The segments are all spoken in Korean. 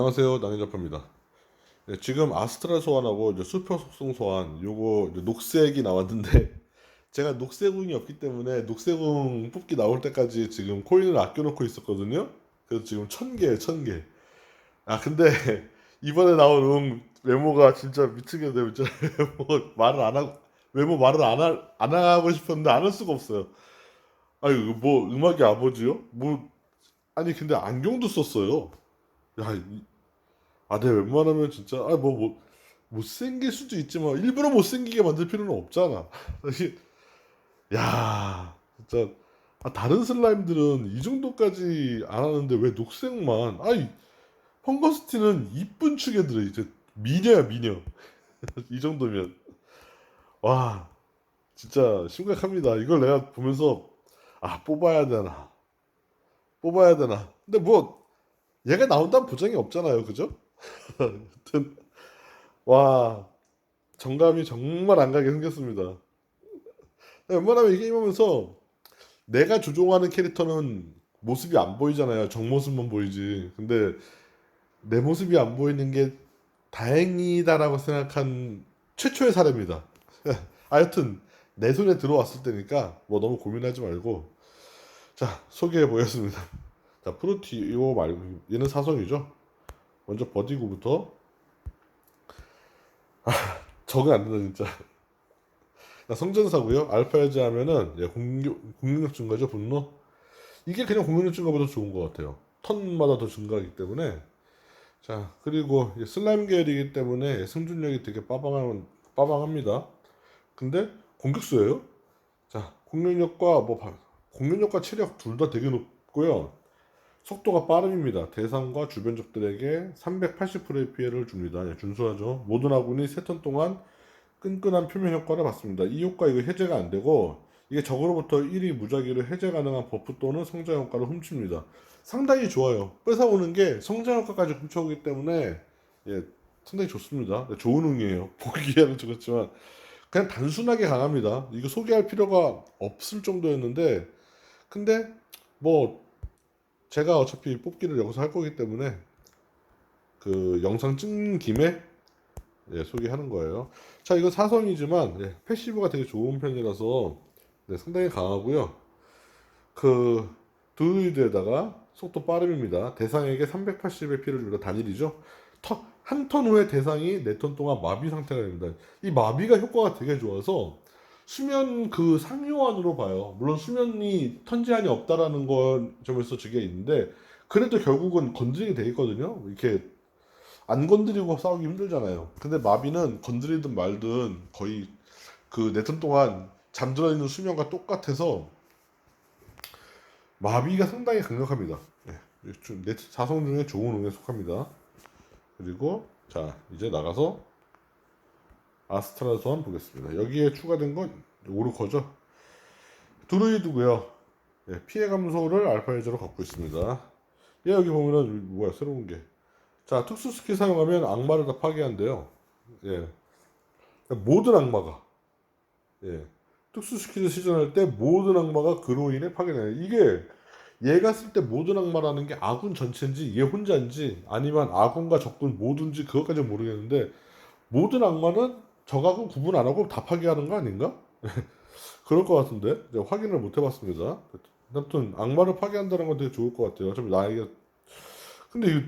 안녕하세요 낭인자파입니다. 네, 지금 아스트라 소환하고 이제 수표 속성 소환 요거 녹색이 나왔는데 제가 녹색웅이 없기 때문에 녹색웅 뽑기 나올 때까지 지금 코인을 아껴놓고 있었거든요. 그래서 지금 천개에 천개. 아 근데 이번에 나온 웅 외모가 진짜 미치겠네 진짜 외모 말을 안 하고 외모 말을 안, 하, 안 하고 싶었는데 안 할 수가 없어요. 아니 뭐 음악의 아버지요? 뭐 아니 근데 안경도 썼어요. 야, 이- 아, 내 웬만하면 진짜, 아, 뭐, 뭐, 못생길 수도 있지만, 일부러 못생기게 만들 필요는 없잖아. 야, 진짜, 아, 다른 슬라임들은 이 정도까지 안 하는데 왜 녹색만, 아이, 펑거스티는 이쁜 축에 들어, 이제, 미녀야, 미녀. 이 정도면. 와, 진짜 심각합니다. 이걸 내가 보면서, 아, 뽑아야 되나. 뽑아야 되나. 근데 뭐, 얘가 나온다는 보장이 없잖아요. 그죠? 하여튼 와 정감이 정말 안 가게 생겼습니다. 웬만하면 이 게임 하면서 내가 조종하는 캐릭터는 모습이 안 보이잖아요. 정모습만 보이지. 근데 내 모습이 안 보이는 게 다행이다라고 생각한 최초의 사례입니다. 하여튼 내 손에 들어왔을 때니까 뭐 너무 고민하지 말고 자 소개해 보겠습니다. 자 프로티오 말고 얘는 사성이죠. 먼저 버디고부터 아 적응 안 된다 진짜. 자, 성전사고요. 알파 해제하면은 예, 공격 공격력 증가죠 분노. 이게 그냥 공격력 증가보다 좋은 것 같아요. 턴마다 더 증가하기 때문에. 자 그리고 이 슬라임 계열이기 때문에 생존력이 되게 빠방한 빠방합니다. 근데 공격수예요. 자 공격력과 뭐 바- 공격력과 체력 둘 다 되게 높고요. 속도가 빠름입니다. 대상과 주변 적들에게 380%의 피해를 줍니다. 예, 준수하죠. 모든 아군이 3턴 동안 끈끈한 표면 효과를 받습니다. 이 효과 이거 해제가 안 되고 이게 적으로부터 1위 무작위를 해제 가능한 버프 또는 성장 효과를 훔칩니다. 상당히 좋아요. 뺏어오는 게 성장 효과까지 훔쳐오기 때문에 예, 상당히 좋습니다. 네, 좋은 운이에요. 보기에는 좋겠지만 그냥 단순하게 강합니다. 이거 소개할 필요가 없을 정도였는데 근데 뭐 제가 어차피 뽑기를 여기서 할 거기 때문에 그 영상 찍는 김에 예, 소개하는 거예요. 자, 이거 사성이지만 예, 패시브가 되게 좋은 편이라서 네, 상당히 강하고요. 그 드루이드에다가 속도 빠름입니다. 대상에게 380의 피를 줍니다. 단일이죠. 한 턴 후에 대상이 4턴 동안 마비 상태가 됩니다. 이 마비가 효과가 되게 좋아서 수면 그 상요한으로 봐요. 물론 수면이 턴 제한이 없다라는 건 점에서 저게 있는데 그래도 결국은 건드리게 돼 있거든요. 이렇게 안 건드리고 싸우기 힘들잖아요. 근데 마비는 건드리든 말든 거의 그 네 턴 동안 잠들어 있는 수면과 똑같아서 마비가 상당히 강력합니다. 네, 네 사성 중에 좋은 운에 속합니다. 그리고 자 이제 나가서 아스트라 소환 보겠습니다. 여기에 추가된 건 오르커죠. 드루이드고요. 예, 피해 감소를 알파 해저로 갖고 있습니다. 얘 여기 보면은 뭐야 새로운 게. 자 특수 스킬 사용하면 악마를 다 파괴한대요. 예. 모든 악마가 예. 특수 스킬을 시전할 때 모든 악마가 그로 인해 파괴돼요. 이게 얘가 쓸 때 모든 악마라는 게 아군 전체인지 얘 혼자인지 아니면 아군과 적군 모든지 그것까지 모르겠는데 모든 악마는 적하고 구분 안 하고 다 파괴하는 거 아닌가? 그럴 것 같은데 이제 확인을 못 해봤습니다. 아무튼 악마를 파괴한다는 건 되게 좋을 것 같아요. 어차피 나에게 근데 이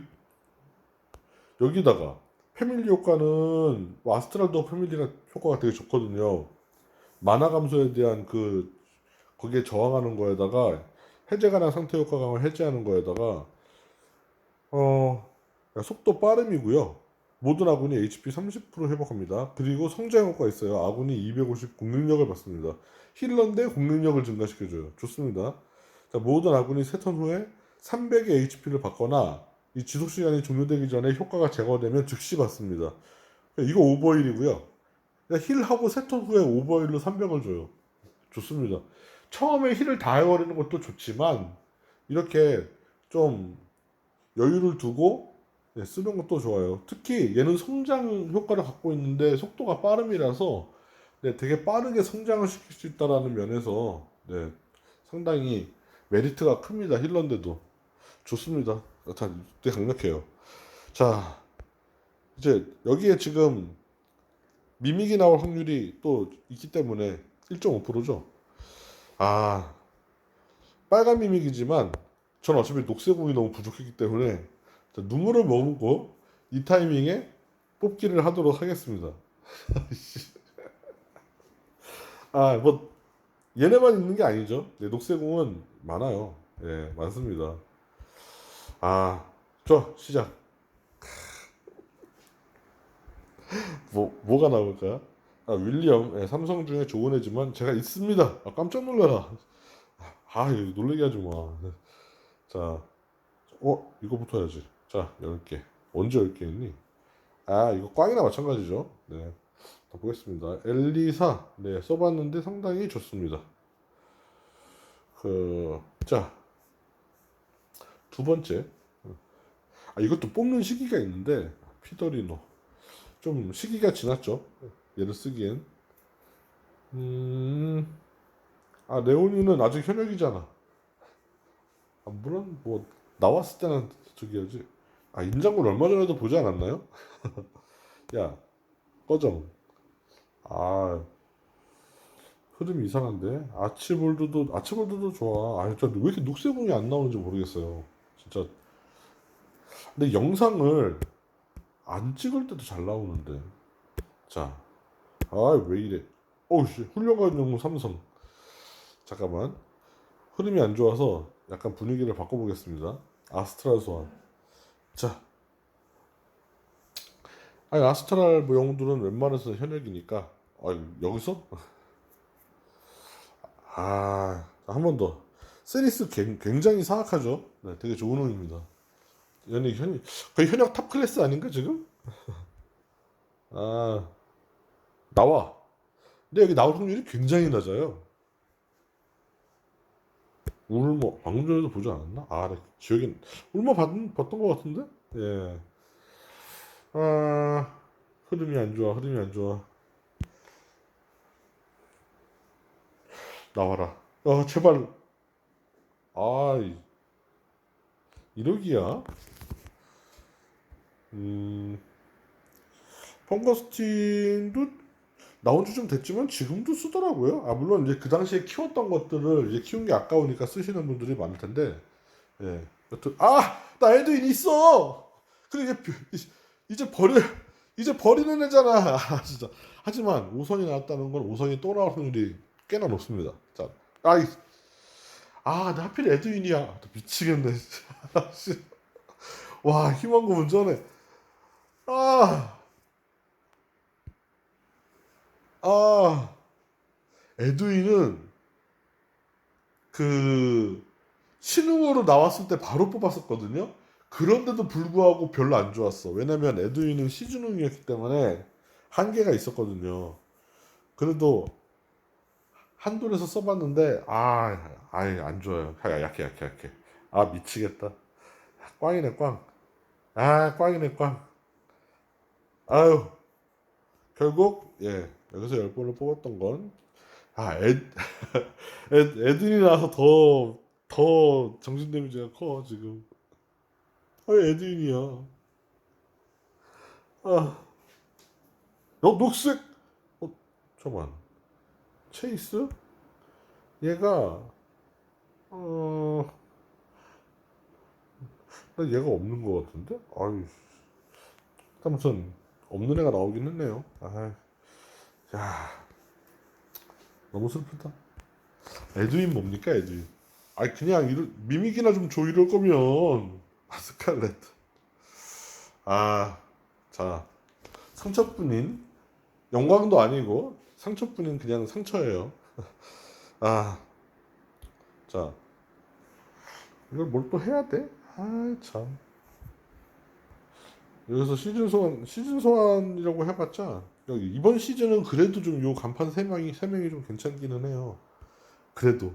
여기다가 패밀리 효과는 뭐 아스트랄도 패밀리가 효과가 되게 좋거든요. 만화 감소에 대한 그 거기에 저항하는 거에다가 해제 가능 상태 효과 강을 해제하는 거에다가 어 속도 빠름이고요. 모든 아군이 HP 30% 회복합니다. 그리고 성장 효과 있어요. 아군이 250 공격력을 받습니다. 힐러인데 공격력을 증가시켜줘요. 좋습니다. 자, 모든 아군이 3턴 후에 300의 HP를 받거나 이 지속 시간이 종료되기 전에 효과가 제거되면 즉시 받습니다. 이거 오버힐이고요. 힐하고 3턴 후에 오버힐로 300을 줘요. 좋습니다. 처음에 힐을 다 해버리는 것도 좋지만 이렇게 좀 여유를 두고 네, 쓰는 것도 좋아요. 특히 얘는 성장 효과를 갖고 있는데 속도가 빠름이라서 네, 되게 빠르게 성장을 시킬 수 있다라는 면에서 네, 상당히 메리트가 큽니다. 힐러인데도 좋습니다. 자, 되게 강력해요. 자, 이제 여기에 지금 미믹이 나올 확률이 또 있기 때문에 1.5%죠. 아, 빨간 미믹이지만 전 어차피 녹색공이 너무 부족했기 때문에 자, 눈물을 머금고 이 타이밍에 뽑기를 하도록 하겠습니다. 아, 뭐 얘네만 있는 게 아니죠. 네, 녹색공은 많아요. 예, 많습니다. 아, 좋아, 시작. 뭐 뭐가 나올까? 아, 윌리엄, 예, 삼성 중에 좋은 애지만 제가 있습니다. 아, 깜짝 놀라라. 아, 이거 놀라게 하지 마. 자, 어, 이거부터 해야지. 자, 10개. 언제 10개 했니? 아, 이거 꽝이나 마찬가지죠. 네. 자, 보겠습니다. 엘리사, 네, 써봤는데 상당히 좋습니다. 그, 자, 두 번째. 아, 이것도 뽑는 시기가 있는데, 피더리노. 좀 시기가 지났죠. 얘를 쓰기엔. 음, 아, 레오니는 아직 현역이잖아. 아, 물론, 뭐, 나왔을 때는 저기야지. 아, 임장군 얼마 전에도 보지 않았나요? 야, 꺼정. 아, 흐름이 이상한데? 아치볼드도, 아치볼드도 좋아. 아, 저왜 이렇게 녹색 공이 안 나오는지 모르겠어요. 진짜. 근데 영상을 안 찍을 때도 잘 나오는데. 자, 아, 왜 이래? 어우, 씨, 훌륭한 영웅 삼성. 잠깐만. 흐름이 안 좋아서 약간 분위기를 바꿔보겠습니다. 아스트랄 소환. 자. 아니, 아스트랄 뭐 영웅들은 웬만해서 현역이니까. 아, 여기서? 아, 한 번 더. 세리스 굉- 굉장히 사악하죠. 네, 되게 좋은 놈입니다. 연예 현 거의 현역 탑 클래스 아닌가 지금? 아 나와. 근데 여기 나올 확률이 굉장히 낮아요. 울모 방금 전에도 보지 않았나? 아, 네. 기억이 울모 봤, 봤던 것 같은데? 예. 아 흐름이 안 좋아. 흐름이 안 좋아. 나와라. 아 제발. 아 이- 이러기야. 음. 펑거스틴도 나온 지 좀 됐지만 지금도 쓰더라고요. 아 물론 이제 그 당시에 키웠던 것들을 이제 키운 게 아까우니까 쓰시는 분들이 많을 텐데. 예. 여튼 아나 에드인 있어. 근데 이제 벼- 이제- 버려 이제 버리는 애잖아. 아, 진짜. 하지만 5선이 나왔다는 건 5선이 또 나올 확률이 꽤나 높습니다. 자, 아이 아, 나 하필 에드윈이야. 나 미치겠네. 씨. 와, 희망 고문 전에. 아, 아, 에드윈은 그 신흥으로 나왔을 때 바로 뽑았었거든요. 그런데도 불구하고 별로 안 좋았어. 왜냐면 에드윈은 시즌흥이었기 때문에 한계가 있었거든요. 그래도 한돌에서 써봤는데 아, 아예 안 좋아요. 야, 약해, 약해, 약해. 아 미치겠다. 꽝이네 꽝. 아 꽝이네 꽝. 아유 결국 예 여기서 열 번을 뽑았던 건아 에, 에, 에든이 나서 더 더 정신 데미지가 커 지금. 아 에든이야. 아, 어 녹색. 어 잠깐. 체이스? 얘가 어, 나 얘가 없는 것 같은데? 아유, 아무튼 없는 애가 나오긴 했네요. 아, 야, 너무 슬프다. 에드윈 뭡니까 에드윈? 아니 그냥 이럴, 미믹이나 좀 줘 이럴 거면 아, 스칼렛. 아, 자 상처뿐인 영광도 아니고 상처뿐인 그냥 상처예요. 아, 자 이걸 뭘 또 해야 돼? 아, 참. 여기서 시즌 소환, 시즌 소환이라고 해봤자, 이번 시즌은 그래도 좀 요 간판 세 명이, 세 명이 좀 괜찮기는 해요. 그래도.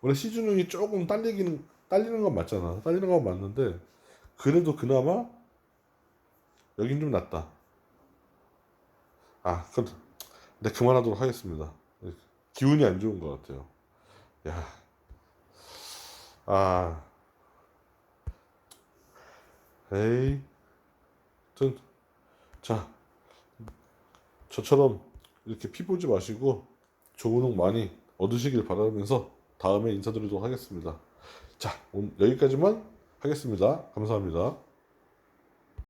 원래 시즌이 조금 딸리기는, 딸리는 건 맞잖아. 딸리는 건 맞는데, 그래도 그나마, 여긴 좀 낫다. 아, 그럼, 네, 그만하도록 하겠습니다. 기운이 안 좋은 것 같아요. 야, 아, 에이. 아무튼 자 저처럼 이렇게 피 보지 마시고 좋은 옥 많이 얻으시길 바라면서 다음에 인사드리도록 하겠습니다. 자 오늘 여기까지만 하겠습니다. 감사합니다.